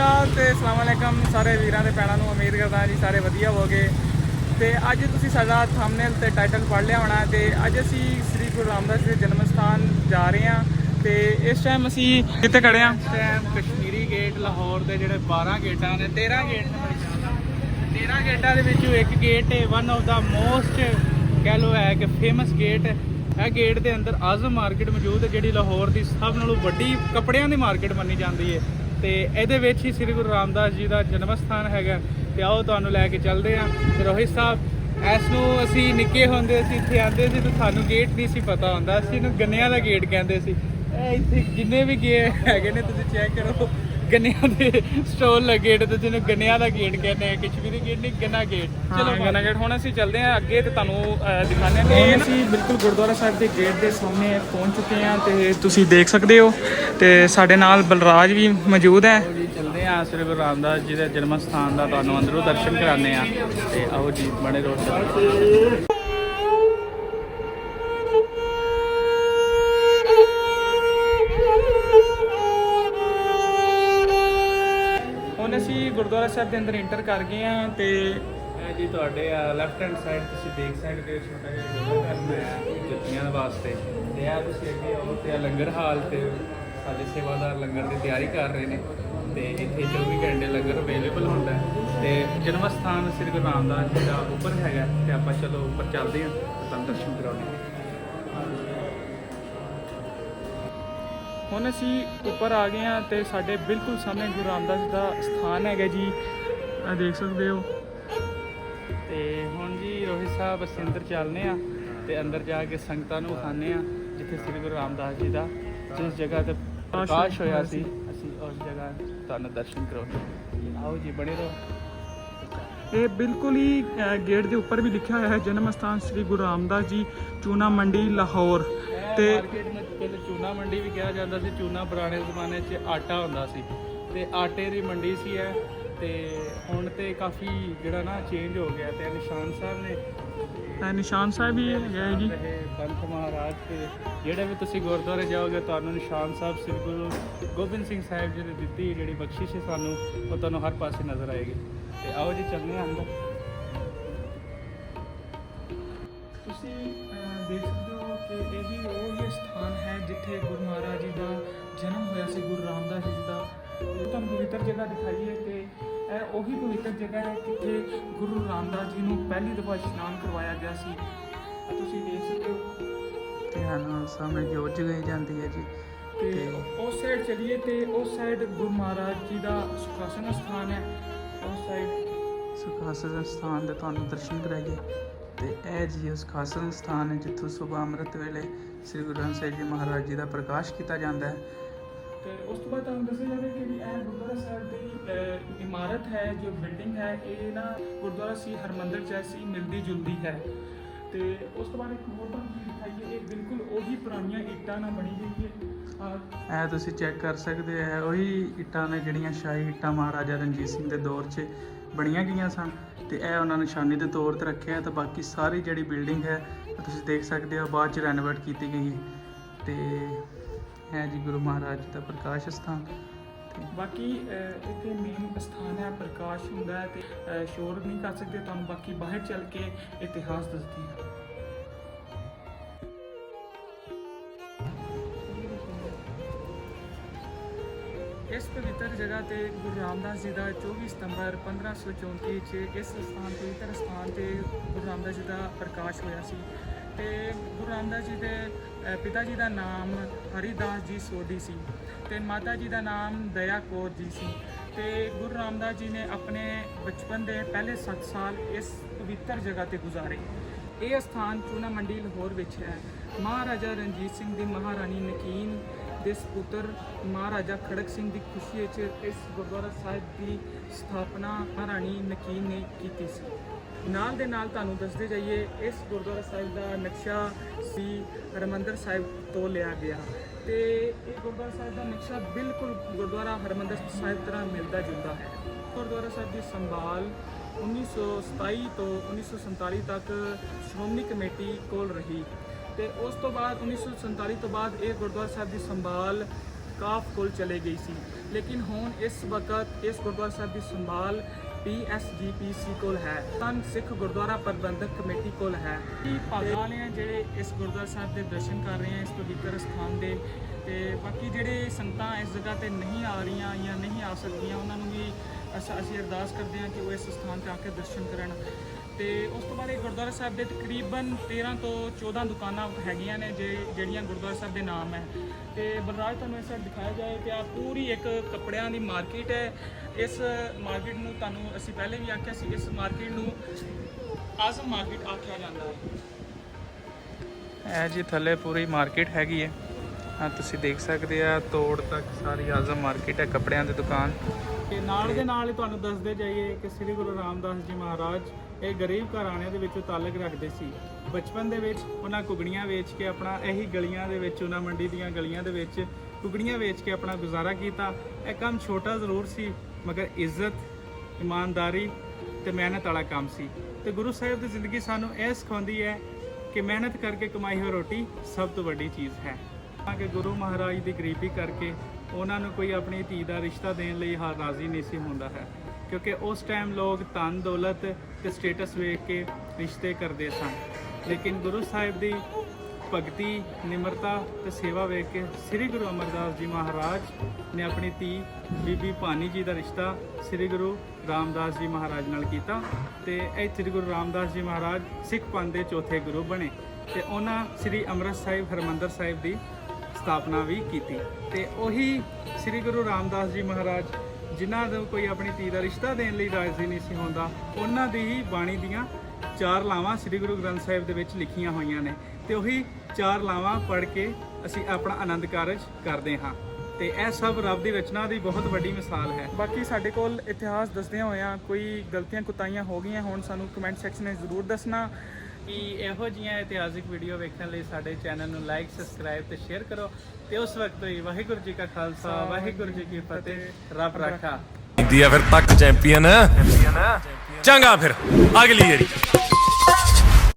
ਅਕਾਲ ਤੇ ਅਸਲਾਮ ਅਲੈਕਮ ਸਾਰੇ ਵੀਰਾਂ ਦੇ ਭੈਣਾਂ ਨੂੰ ਉਮੀਦ ਕਰਦਾ ਜੀ ਸਾਰੇ ਵਧੀਆ ਹੋਵੋਗੇ। ਤੇ ਅੱਜ ਤੁਸੀਂ ਸਾਡਾ ਥੰਬਨੇਲ ਤੇ ਟਾਈਟਲ ਪੜ੍ਹ ਲਿਆ ਹੋਣਾ ਤੇ ਅੱਜ ਅਸੀਂ ਸ੍ਰੀ ਗੁਰੂ ਰਾਮਦਾਸ ਜੀ ਦੇ ਜਨਮ ਸਥਾਨ ਜਾ ਰਹੇ ਹਾਂ ਤੇ ਇਸ ਟਾਈਮ ਅਸੀਂ ਕਿੱਥੇ ਖੜੇ ਹਾਂ? ਟਾਈਮ ਕਸ਼ਮੀਰੀ ਗੇਟ ਲਾਹੌਰ ਦੇ ਜਿਹੜੇ 12 ਗੇਟਾਂ ਨੇ 13 ਗੇਟ ਨੇ। 13 ਗੇਟਾਂ ਦੇ ਵਿੱਚੋਂ ਇੱਕ ਗੇਟ ਹੈ ਵਨ ਆਫ ਦਾ ਮੋਸਟ ਕਹਿ ਲੋ ਹੈ ਕਿ ਫੇਮਸ ਗੇਟ ਇਹ ਗੇਟ ਦੇ ਅੰਦਰ ਆਜ਼ਮ ਮਾਰਕੀਟ ਮੌਜੂਦ ਹੈ, ਜਿਹੜੀ ਲਾਹੌਰ ਦੀ ਸਭ ਨਾਲੋਂ ਵੱਡੀ ਕੱਪੜਿਆਂ ਦੀ ਮਾਰਕੀਟ ਮੰਨੀ ਜਾਂਦੀ ਹੈ। ਤੇ ਇਹਦੇ ਵਿੱਚ ਹੀ ਸ੍ਰੀ ਗੁਰੂ ਰਾਮਦਾਸ ਜੀ ਦਾ ਜਨਮ ਸਥਾਨ ਹੈਗਾ। ਤੇ ਆਓ ਤੁਹਾਨੂੰ ਲੈ ਕੇ ਚੱਲਦੇ ਹਾਂ। ਤੇ ਰੋਹਿਤ ਸਾਹਿਬ, ਇਸ ਨੂੰ ਅਸੀਂ ਨਿੱਕੇ ਹੁੰਦੇ ਸੀ, ਇੱਥੇ ਆਂਦੇ ਸੀ ਤੇ ਸਾਨੂੰ ਗੇਟ ਨਹੀਂ ਸੀ ਪਤਾ ਹੁੰਦਾ। ਅਸੀਂ ਇਹਨੂੰ ਗੰਨਿਆਂ ਦਾ ਗੇਟ ਕਹਿੰਦੇ ਸੀ। ਇਹ ਇੱਥੇ ਜਿੰਨੇ ਵੀ ਗੇ ਹੈਗੇ ਨੇ, ਤੁਸੀਂ ਚੈੱਕ ਕਰੋ। ਗੰਨਿਆਂ ਦੇ ਸਟੋਲ ਲੱਗੇ ਨੇ ਤੁਸੀਂ ਇਹਨੂੰ ਗੰਨਿਆਂ ਦਾ ਗੇਟ ਕਹਿੰਦੇ ਆ ਕਸ਼ਮੀਰੀ ਗੇਟ ਨਹੀਂ ਗੰਨਾ ਗੇਟ ਚਲੋ ਗਨਗੜ ਹੁਣ ਅਸੀਂ ਚੱਲਦੇ ਹਾਂ ਅੱਗੇ ਤੇ ਤੁਹਾਨੂੰ ਹਾਂ। ਤੇ ਅਸੀਂ ਬਿਲਕੁਲ ਗੁਰਦੁਆਰਾ ਸਾਹਿਬ ਦੇ ਗੇਟ ਦੇ ਸਾਹਮਣੇ ਪਹੁੰਚ ਚੁੱਕੇ ਹਾਂ ਤੇ ਤੁਸੀਂ ਦੇਖ ਸਕਦੇ ਹੋ ਤੇ ਸਾਡੇ ਨਾਲ ਬਲਰਾਜ ਵੀ ਮੌਜੂਦ ਹੈ। ਚੱਲਦੇ ਆ ਸ੍ਰੀ ਗੁਰੂ ਰਾਮਦਾਸ ਜੀ ਦੇ ਜਨਮ ਸਥਾਨ ਦਾ ਤੁਹਾਨੂੰ ਅੰਦਰੋਂ ਦਰਸ਼ਨ ਕਰਾਉਂਦੇ ਆ ਤੇ ਆਓ ਜੀ ਬਣੇ ਰਹੋ ਚੱਲਦੇ ਅਸੀਂ ਦੇ ਅੰਦਰ ਇੰਟਰ ਕਰ ਗਏ ਹਾਂ ਤੇ ਇਹ ਜੀ ਤੁਹਾਡੇ ਲੈਫਟ ਹੈਂਡ ਸਾਈਡ ਤੁਸੀਂ ਦੇਖ ਸਕਦੇ ਹੋ ਛੋਟਾ ਜਿਹਾ ਜਗ੍ਹਾ ਕਰਨਾ ਜੁੱਤੀਆਂ ਵਾਸਤੇ। ਤੇ ਆ ਤੁਸੀਂ ਅੱਗੇ ਆਓ ਤੇ ਆ ਲੰਗਰ ਹਾਲ ਤੇ ਸਾਡੇ ਸੇਵਾਦਾਰ ਲੰਗਰ ਦੀ ਤਿਆਰੀ ਕਰ ਰਹੇ ਨੇ। ਤੇ ਇੱਥੇ 24 ਘੰਟੇ ਲੰਗਰ ਅਵੇਲੇਬਲ ਹੁੰਦਾ ਹੈ। ਤੇ ਜਨਮ ਸਥਾਨ ਸ੍ਰੀ ਗੁਰੂ ਰਾਮਦਾਸ ਜੀ ਦਾ ਉੱਪਰ ਹੈਗਾ ਤੇ ਆਪਾਂ ਚਲੋ ਉੱਪਰ ਚੱਲਦੇ ਹਾਂ ਤੁਹਾਨੂੰ ਦਰਸ਼ਨ ਕਰਾਉਂਦੇ ਹਾਂ। ਹੁਣ ਅਸੀਂ ਉੱਪਰ ਆ ਗਏ ਹਾਂ ਤੇ ਸਾਡੇ ਬਿਲਕੁਲ ਸਾਹਮਣੇ ਗੁਰੂ ਰਾਮਦਾਸ ਦਾ ਸਥਾਨ ਹੈਗਾ ਜੀ। ਇਹ ਦੇਖ ਸਕਦੇ ਹੋ। ਤੇ ਹੁਣ ਜੀ ਰੋਹਿਤ ਸਾਹਿਬ ਅਸੀਂ ਅੰਦਰ ਚੱਲਨੇ ਆ ਤੇ ਅੰਦਰ ਜਾ ਕੇ ਸੰਗਤਾਂ ਨੂੰ ਵਿਖਾਣੇ ਆ ਜਿੱਥੇ ਸ੍ਰੀ ਗੁਰੂ ਰਾਮਦਾਸ ਜੀ ਦਾ ਜਿਸ ਜਗ੍ਹਾ ਤੇ ਪ੍ਰਕਾਸ਼ ਹੋਇਆ ਸੀ ਅਸੀਂ ਉਸ ਜਗ੍ਹਾ ਤੁਹਾਨੂੰ ਦਰਸ਼ਨ ਕਰਾਉਂਦੇ ਆਓ ਜੀ ਬਣੇ ਰਹੋ। ਇਹ ਬਿਲਕੁਲ ਹੀ ਗੇਟ ਦੇ ਉੱਪਰ ਵੀ ਲਿਖਿਆ ਹੋਇਆ ਹੈ ਜਨਮ ਸਥਾਨ ਸ੍ਰੀ ਗੁਰੂ ਰਾਮਦਾਸ ਜੀ ਚੂਨਾ ਮੰਡੀ ਲਾਹੌਰ। ਤੇ ਤੇ ਮਾਰਕੀਟ ਵਿੱਚ ਪਹਿਲੇ ਚੂਨਾ ਮੰਡੀ ਵੀ ਕਿਹਾ ਜਾਂਦਾ ਸੀ ਚੂਨਾ ਪੁਰਾਣੇ ਜ਼ਮਾਨੇ 'ਚ ਆਟਾ ਹੁੰਦਾ ਸੀ। ਤੇ ਆਟੇ ਦੀ ਮੰਡੀ ਸੀ ਇਹ ਤੇ ਹੁਣ ਤੇ ਕਾਫੀ ਜਿਹੜਾ ਨਾ ਚੇਂਜ ਹੋ ਗਿਆ ਤੇ ਨਿਸ਼ਾਨ ਸਾਹਿਬ ਨੇ ਇਹ ਨਿਸ਼ਾਨ ਸਾਹਿਬ ਵੀ ਹੈਗਾ ਹੈ ਜੀ। ਪੰਥ ਮਹਾਰਾਜ ਤੇ ਜਿਹੜੇ ਵੀ ਤੁਸੀਂ ਗੁਰਦੁਆਰੇ ਜਾਓਗੇ ਤੁਹਾਨੂੰ ਨਿਸ਼ਾਨ ਸਾਹਿਬ ਸ੍ਰੀ ਗੁਰੂ ਗੋਬਿੰਦ ਸਿੰਘ ਸਾਹਿਬ ਜੀ ਨੇ ਦਿੱਤੀ ਜਿਹੜੀ ਬਖਸ਼ਿਸ਼ ਹੈ ਸਾਨੂੰ ਉਹ ਤੁਹਾਨੂੰ ਹਰ ਪਾਸੇ ਨਜ਼ਰ ਆਏਗੀ। ਤੇ ਆਓ ਜੀ ਚੱਲਦੇ ਹਾਂ ਅੰਦਰ। ਤੁਸੀਂ ਦੇਖ ਸਕਦੇ ਹੋ ਕਿ ਇਹ ਹੀ ਉਹ ਹੀ ਸਥਾਨ ਹੈ ਜਿੱਥੇ ਗੁਰੂ ਮਹਾਰਾਜ ਜੀ ਦਾ ਜਨਮ ਹੋਇਆ ਸੀ ਗੁਰੂ ਰਾਮਦਾਸ ਜੀ ਦਾ। ਉਹ ਤੁਹਾਨੂੰ ਪਵਿੱਤਰ ਜਗ੍ਹਾ ਦਿਖਾਈ ਹੈ ਕਿ ਇਹ ਉਹੀ ਪਵਿੱਤਰ ਜਗ੍ਹਾ ਹੈ ਜਿੱਥੇ ਗੁਰੂ ਰਾਮਦਾਸ ਜੀ ਨੂੰ ਪਹਿਲੀ ਦਫਾ ਇਸ਼ਨਾਨ ਕਰਵਾਇਆ ਗਿਆ ਸੀ। ਆਹ ਤੁਸੀਂ ਦੇਖ ਸਕਦੇ ਹੋ। ਧਿਆਨ ਨਾਲ ਸਾਹਮਣੇ ਜੋਤ ਜਗਾਈ ਜਾਂਦੀ ਹੈ ਜੀ। ਤੇ ਉਸ ਸਾਈਡ ਚਲੀਏ ਤੇ ਉਸ ਸਾਈਡ ਗੁਰੂ ਮਹਾਰਾਜ ਜੀ ਦਾ ਸੁਖਾਸਨ ਸਥਾਨ ਹੈ। ਉਸ ਸਾਈਡ ਸੁਖਾਸਨ ਸਥਾਨ ਦੇ ਤੁਹਾਨੂੰ ਦਰਸ਼ਨ ਕਰਾਈਏ ਤੇ ਇਹ ਜੀ ਉਸ ਖਾਸਨ ਸਥਾਨ ਹੈ ਜਿੱਥੋਂ ਸੁਬਹ ਅੰਮ੍ਰਿਤ ਵੇਲੇ ਸ੍ਰੀ ਗੁਰੂ ਗ੍ਰੰਥ ਸਾਹਿਬ ਜੀ ਮਹਾਰਾਜ ਜੀ ਦਾ ਪ੍ਰਕਾਸ਼ ਕੀਤਾ ਜਾਂਦਾ ਹੈ। ਤੇ ਉਸ ਤੋਂ ਬਾਅਦ ਤੁਹਾਨੂੰ ਦੱਸਿਆ ਜਾਵੇ ਕਿ ਇਹ ਗੁਰਦੁਆਰਾ ਸਾਹਿਬ ਦੀ ਇਮਾਰਤ ਹੈ, ਜੋ ਬਿਲਡਿੰਗ ਹੈ, ਇਹ ਨਾ ਗੁਰਦੁਆਰਾ ਸੀ ਹਰਮੰਦਰ ਜੈਸੀ ਮਿਲਦੀ ਜੁਲਦੀ ਹੈ। ਤੇ ਉਸ ਤੋਂ ਬਾਅਦ ਇੱਕ ਹੋਰ ਤੁਹਾਨੂੰ ਦਿਖਾਈਏ, ਇਹ ਬਿਲਕੁਲ ਉਹੀ ਪੁਰਾਣੀਆਂ ਇੱਟਾਂ ਨਾਲ ਬਣੀ ਹੋਈ ਹੈ। ਇਹ ਤੁਸੀਂ ਚੈੱਕ ਕਰ ਸਕਦੇ ਹੋ ਉਹੀ ਇੱਟਾਂ ਨੇ ਜਿਹੜੀਆਂ ਸ਼ਾਹੀ ਇੱਟਾਂ ਮਹਾਰਾਜਾ ਰਣਜੀਤ ਸਿੰਘ ਦੇ ਦੌਰ 'ਚ ਬਣੀਆਂ ਗਈਆਂ ਸਨ ਤੇ ਇਹ ਉਹਨਾਂ ਨੇ ਨਿਸ਼ਾਨੀ ਦੇ ਤੌਰ ਤੇ ਰੱਖਿਆ ਹੈ ਤੇ ਬਾਕੀ ਸਾਰੀ ਜਿਹੜੀ ਬਿਲਡਿੰਗ ਹੈ, ਤੁਸੀਂ ਦੇਖ ਸਕਦੇ ਹੋ ਬਾਅਦ 'ਚ ਰੈਨੋਵੇਟ ਕੀਤੀ ਗਈ ਹੈ। ਤੇ ਹੈ ਜੀ ਗੁਰੂ ਮਹਾਰਾਜ ਦਾ ਪ੍ਰਕਾਸ਼ ਸਥਾਨ ਬਾਕੀ ਇੱਥੇ ਮੇਨ ਸਥਾਨ ਹੈ, ਪ੍ਰਕਾਸ਼ ਹੁੰਦਾ ਹੈ ਤੇ ਸ਼ੋਰ ਨਹੀਂ ਕਰ ਸਕਦੇ, ਤੁਹਾਨੂੰ ਬਾਕੀ ਬਾਹਰ ਚੱਲ ਕੇ ਇਤਿਹਾਸ ਦੱਸਦੀ ਹੈ। ਇਸ ਪਵਿੱਤਰ ਜਗ੍ਹਾ ਤੇ ਗੁਰੂ ਰਾਮਦਾਸ ਜੀ ਦਾ 24 ਸਤੰਬਰ 1534 ਚ ਇਸ ਸਥਾਨ, ਪਵਿੱਤਰ ਸਥਾਨ ਤੇ ਗੁਰੂ ਰਾਮਦਾਸ ਜੀ ਦਾ ਪ੍ਰਕਾਸ਼ ਹੋਇਆ ਸੀ। ਤੇ ਗੁਰੂ ਰਾਮਦਾਸ ਜੀ ਦੇ ਪਿਤਾ ਜੀ ਦਾ ਨਾਮ ਹਰੀਦਾਸ ਜੀ ਸੋਢੀ ਸੀ ਤੇ ਮਾਤਾ ਜੀ ਦਾ ਨਾਮ ਦਇਆ ਕੌਰ ਜੀ ਸੀ। ਤੇ ਗੁਰੂ ਰਾਮਦਾਸ ਜੀ ਨੇ ਆਪਣੇ ਬਚਪਨ ਦੇ ਪਹਿਲੇ 7 ਸਾਲ ਇਸ ਪਵਿੱਤਰ ਜਗ੍ਹਾ ਤੇ ਗੁਜ਼ਾਰੇ। ਇਹ ਸਥਾਨ ਚੂਨਾ ਮੰਡੀ ਲਾਹੌਰ ਵਿੱਚ ਹੈ। ਮਹਾਰਾਜਾ ਰਣਜੀਤ ਸਿੰਘ ਦੀ ਮਹਾਰਾਣੀ ਨਕੀਨ ਦੇ ਸਪੁੱਤਰ ਮਹਾਰਾਜਾ ਖੜਕ ਸਿੰਘ ਦੀ ਖੁਸ਼ੀ ਵਿੱਚ ਇਸ ਗੁਰਦੁਆਰਾ ਸਾਹਿਬ ਦੀ ਸਥਾਪਨਾ ਮਹਾਰਾਣੀ ਨਕੀਨ ਨੇ ਕੀਤੀ ਸੀ। ਨਾਲ ਦੇ ਨਾਲ ਤੁਹਾਨੂੰ ਦੱਸਦੇ ਜਾਈਏ, ਇਸ ਗੁਰਦੁਆਰਾ ਸਾਹਿਬ ਦਾ ਨਕਸ਼ਾ ਸੀ ਹਰਮੰਦਰ ਸਾਹਿਬ ਤੋਂ ਲਿਆ ਗਿਆ। ਤੇ ਇਹ ਗੁਰਦੁਆਰਾ ਸਾਹਿਬ ਦਾ ਨਕਸ਼ਾ ਬਿਲਕੁਲ ਗੁਰਦੁਆਰਾ ਹਰਮੰਦਰ ਸਾਹਿਬ ਤਰ੍ਹਾਂ ਮਿਲਦਾ ਜੁਲਦਾ ਹੈ। ਗੁਰਦੁਆਰਾ ਸਾਹਿਬ ਦੀ ਸੰਭਾਲ 1927 ਤੋਂ 1947 ਤੱਕ ਸ਼੍ਰੋਮਣੀ ਕਮੇਟੀ ਕੋਲ ਰਹੀ। ਤੇ ਉਸ ਤੋਂ ਬਾਅਦ 1947 ਤੋਂ ਬਾਅਦ ਇਹ ਗੁਰਦੁਆਰਾ ਸਾਹਿਬ ਦੀ ਸੰਭਾਲ ਕਾਫ ਕੋਲ ਚਲੇ ਗਈ ਸੀ। ਲੇਕਿਨ ਹੁਣ ਇਸ ਵਕਤ ਇਸ ਗੁਰਦੁਆਰਾ ਸਾਹਿਬ ਦੀ ਸੰਭਾਲ ਪੀਐਸਜੀਪੀਸੀ ਕੋਲ ਹੈ। ਤਾਂ ਸਿੱਖ ਗੁਰਦੁਆਰਾ ਪ੍ਰਬੰਧਕ ਕਮੇਟੀ ਕੋਲ ਹੈ। ਕੀ ਭਾਗਾਂ ਵਾਲੇ ਆ ਜਿਹੜੇ ਇਸ ਗੁਰਦੁਆਰਾ ਸਾਹਿਬ ਦੇ ਦਰਸ਼ਨ ਕਰ ਰਹੇ ਆ, ਇਸ ਪਵਿੱਤਰ ਸਥਾਨ ਦੇ? ਤੇ ਬਾਕੀ ਜਿਹੜੇ ਸੰਗਤਾਂ ਇਸ ਜਗ੍ਹਾ ਤੇ ਨਹੀਂ ਆ ਰਹੀਆਂ ਜਾਂ ਨਹੀਂ ਆ ਸਕਦੀਆਂ, ਉਹਨਾਂ ਨੂੰ ਵੀ ਅਸ- ਅਸੀਂ ਅਰਦਾਸ ਕਰਦੇ ਹਾਂ ਕਿ ਉਹ ਇਸ ਸਥਾਨ ਤੇ ਆ ਕੇ ਦਰਸ਼ਨ ਕਰਨ। ਤੇ ਉਸ ਤੋਂ ਬਾਅਦ ਇਹ ਗੁਰਦੁਆਰਾ ਸਾਹਿਬ ਦੇ ਤਕਰੀਬਨ 13 ਤੋਂ 14 ਦੁਕਾਨਾਂ ਹੈਗੀਆਂ ਨੇ, ਜੇ, ਜਿਹੜੀਆਂ ਗੁਰਦੁਆਰਾ ਸਾਹਿਬ ਦੇ ਨਾਮ ਹੈ। ਤੇ ਬਲਰਾਜ, ਤੁਹਾਨੂੰ ਇਸ ਸਾਈਡ ਦਿਖਾਇਆ ਜਾਏ ਤੇ ਆ ਪੂਰੀ ਇੱਕ ਕੱਪੜਿਆਂ ਦੀ ਮਾਰਕੀਟ ਹੈ। ਇਸ ਮਾਰਕੀਟ ਨੂੰ ਤੁਹਾਨੂੰ ਅਸੀਂ ਪਹਿਲੇ ਵੀ ਆਖਿਆ ਸੀ, ਇਸ ਮਾਰਕੀਟ ਨੂੰ ਆਜ਼ਮ ਮਾਰਕੀਟ ਆਖਿਆ ਜਾਂਦਾ ਹੈ। ਇਹ ਜੀ ਥੱਲੇ ਪੂਰੀ ਮਾਰਕੀਟ ਹੈਗੀ ਹੈ। ਆ ਤੁਸੀਂ ਦੇਖ ਸਕਦੇ ਆ, ਤੋੜ ਤੱਕ ਸਾਰੀ ਆਜ਼ਮ ਮਾਰਕੀਟ ਹੈ, ਕੱਪੜਿਆਂ ਦੀ ਦੁਕਾਨ। ਨਾਲ ਦੇ ਨਾਲ ਹੀ ਤੁਹਾਨੂੰ ਦੱਸਦੇ ਜਾਈਏ ਕਿ ਸ੍ਰੀ ਗੁਰੂ ਰਾਮਦਾਸ ਜੀ ਮਹਾਰਾਜ ਇਹ ਗਰੀਬ ਘਰਾਣਿਆਂ ਦੇ ਵਿੱਚੋਂ ਤਾਲਕ ਰੱਖਦੇ ਸੀ। ਬਚਪਨ ਦੇ ਵਿੱਚ ਉਹਨਾਂ ਕੁਗੜੀਆਂ ਵੇਚ ਕੇ ਆਪਣਾ ਇਹੀ ਗਲੀਆਂ ਦੇ ਵਿੱਚ, ਉਹਨਾਂ ਮੰਡੀ ਦੀਆਂ ਗਲੀਆਂ ਦੇ ਵਿੱਚ ਕੁਗੜੀਆਂ ਵੇਚ ਕੇ ਆਪਣਾ ਗੁਜ਼ਾਰਾ ਕੀਤਾ। ਇਹ ਕੰਮ ਛੋਟਾ ਜ਼ਰੂਰ ਸੀ, ਮਗਰ ਇੱਜ਼ਤ, ਇਮਾਨਦਾਰੀ ਤੇ ਮਿਹਨਤ ਵਾਲਾ ਕੰਮ ਸੀ। ਤੇ ਗੁਰੂ ਸਾਹਿਬ ਦੀ ਜ਼ਿੰਦਗੀ ਸਾਨੂੰ ਇਹ ਸਿਖਾਉਂਦੀ ਹੈ ਕਿ ਮਿਹਨਤ ਕਰਕੇ ਕਮਾਈ ਹੋਈ ਰੋਟੀ ਸਭ ਤੋਂ ਵੱਡੀ ਚੀਜ਼ ਹੈ। ਤਾਂ ਕਿ ਗੁਰੂ ਮਹਾਰਾਜ ਦੀ ਗਰੀਬੀ ਕਰਕੇ ਉਹਨਾਂ ਨੂੰ ਕੋਈ ਆਪਣੀ ਧੀ ਦਾ ਰਿਸ਼ਤਾ ਦੇਣ ਲਈ ਹਾਰ ਰਾਜ਼ੀ ਨਹੀਂ ਸੀ ਹੁੰਦਾ ਹੈ। ਕਿਉਂਕਿ ਉਸ ਟਾਈਮ ਲੋਕ ਧਨ, ਦੌਲਤ ਤੇ ਸਟੇਟਸ ਵੇਖ ਕੇ ਰਿਸ਼ਤੇ ਕਰਦੇ ਸਨ। ਲੇਕਿਨ ਗੁਰੂ ਸਾਹਿਬ ਦੀ ਭਗਤੀ, ਨਿਮਰਤਾ ਤੇ ਸੇਵਾ ਵੇਖ ਕੇ ਸ੍ਰੀ ਗੁਰੂ ਅਮਰਦਾਸ ਜੀ ਮਹਾਰਾਜ ਨੇ ਆਪਣੀ ਧੀ ਬੀਬੀ ਭਾਨੀ ਜੀ ਦਾ ਰਿਸ਼ਤਾ ਸ੍ਰੀ ਗੁਰੂ ਰਾਮਦਾਸ ਜੀ ਮਹਾਰਾਜ ਨਾਲ ਕੀਤਾ ਤੇ ਇਹ ਸ੍ਰੀ ਗੁਰੂ ਰਾਮਦਾਸ ਜੀ ਮਹਾਰਾਜ ਸਿੱਖ ਪੰਥ ਦੇ ਚੌਥੇ ਗੁਰੂ ਬਣੇ। ਤੇ ਉਹਨਾਂ ਸ੍ਰੀ ਅੰਮ੍ਰਿਤ ਸਾਹਿਬ, ਹਰਮੰਦਰ ਸਾਹਿਬ ਦੀ ਸਥਾਪਨਾ ਵੀ ਕੀਤੀ। ਤੇ ਉਹੀ ਸ੍ਰੀ ਗੁਰੂ ਰਾਮਦਾਸ ਜੀ ਮਹਾਰਾਜ, ਜਿਨ੍ਹਾਂ ਨੂੰ ਕੋਈ ਆਪਣੀ ਧੀ ਦਾ ਰਿਸ਼ਤਾ ਦੇਣ ਲਈ ਰਾਜ਼ੀ ਨਹੀਂ ਸੀ ਹੁੰਦਾ, ਉਹਨਾਂ ਦੀ ਹੀ ਬਾਣੀ ਦੀਆਂ ਚਾਰ ਲਾਵਾਂ ਸ੍ਰੀ ਗੁਰੂ ਗ੍ਰੰਥ ਸਾਹਿਬ ਦੇ ਵਿੱਚ ਲਿਖੀਆਂ ਹੋਈਆਂ ਨੇ। ਤੇ ਉਹੀ ਚਾਰ ਲਾਵਾਂ ਪੜ੍ਹ ਕੇ ਅਸੀਂ ਆਪਣਾ ਆਨੰਦ ਕਾਰਜ ਕਰਦੇ ਹਾਂ। ਤੇ ਇਹ ਸਭ ਰੱਬ ਦੀ ਰਚਨਾ ਦੀ ਬਹੁਤ ਵੱਡੀ ਮਿਸਾਲ ਹੈ। ਬਾਕੀ ਸਾਡੇ ਕੋਲ ਇਤਿਹਾਸ ਦੱਸਦਿਆਂ ਹੋਇਆਂ ਕੋਈ ਗਲਤੀਆਂ ਕੁਤਾਈਆਂ ਹੋ ਗਈਆਂ ਹੋਣ, ਸਾਨੂੰ ਕਮੈਂਟ ਸੈਕਸ਼ਨ ਵਿੱਚ ਜ਼ਰੂਰ ਦੱਸਣਾ। ਕਿ ਇਹੋ ਜਿਹੀਆਂ ਇਤਿਹਾਸਿਕ ਵੀਡੀਓ ਵੇਖਣ ਲਈ ਸਾਡੇ ਚੈਨਲ ਨੂੰ ਲਾਈਕ ਸਬਸਕ੍ਰਾਈਬ ਤੇ ਸ਼ੇਅਰ ਕਰੋ ਤੇ ਉਸ ਵਕਤ ਲਈ ਵਾਹਿਗੁਰੂ ਜੀ ਕਾ ਖਾਲਸਾ ਵਾਹਿਗੁਰੂ ਜੀ ਕੀ ਫਤਿਹ ਰੱਬ ਰਾਖਾ। ਦੀ ਆ ਫਿਰ ਤੱਕ ਚੈਂਪੀਅਨ ਚੰਗਾ ਫਿਰ ਅਗਲੀ ਏਰੀ